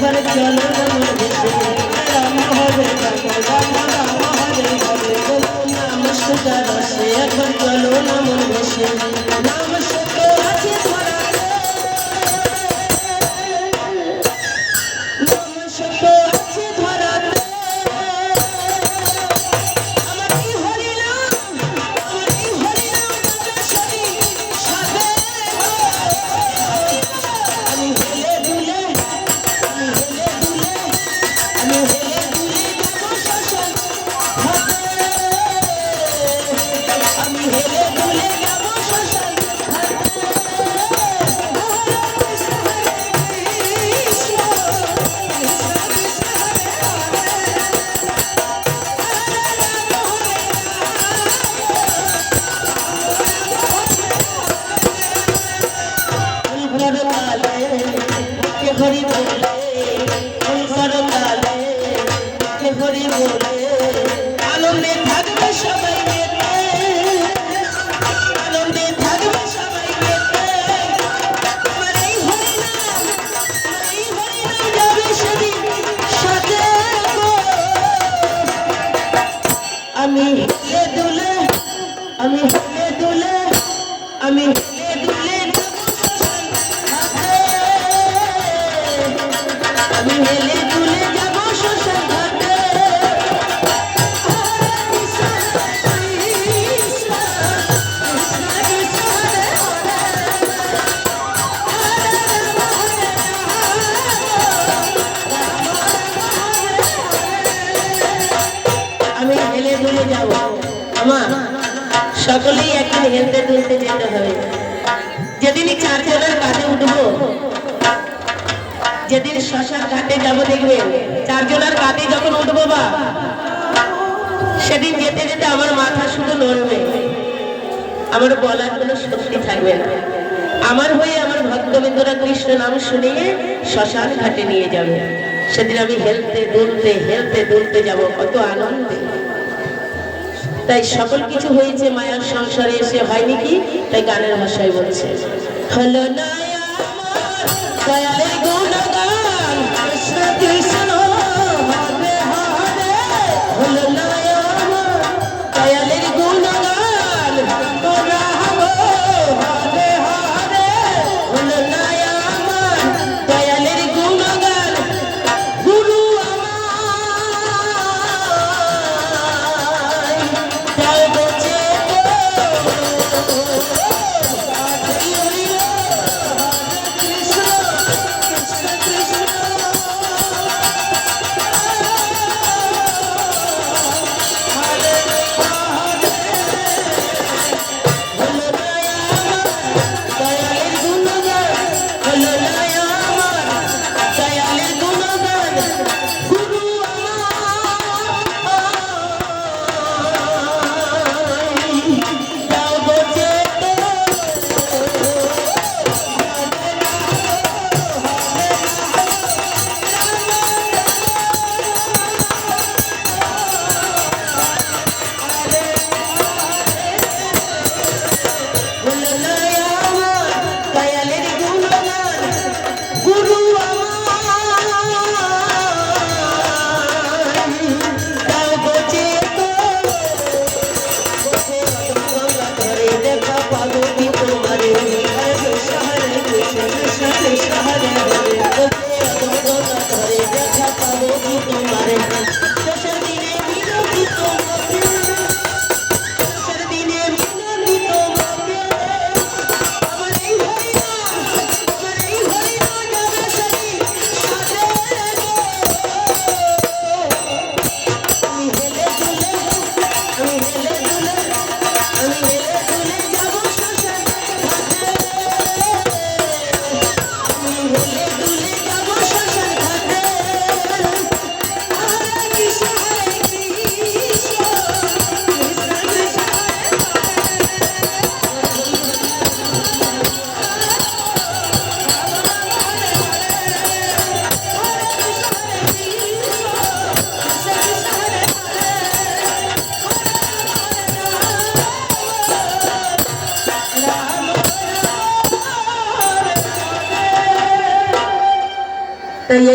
তার চলো, রাম হরে রাম রাম হরে হরে নাম সুদা রসে একবার চলো নাম বসে। সকলেই একদিন হেলতে দুলতে যেতে হবে। যেদিনই চারজনের কাজে উঠবো যেদিন শ্মশান ঘাটে যাব দেখবে, চারজনের কাঁধে যখন উঠবো বা, সেদিন যেতে যেতে আমার মাথা শুধু নড়বে। আমার বলার কোনো শক্তি থাকবে না। আমার হয়ে আমার ভক্তবিন্দরা কৃষ্ণ নাম শুনিয়ে শ্মশান ঘাটে নিয়ে যাবে। সেদিন আমি হেলতে দুলতে হেলতে দুলতে যাব, কত আনন্দে। তাই সকল কিছু হয়েছে, মায়ার সংসারে এসে হয়নি কি? তাই গানের ভাষায় বলছে, হলো না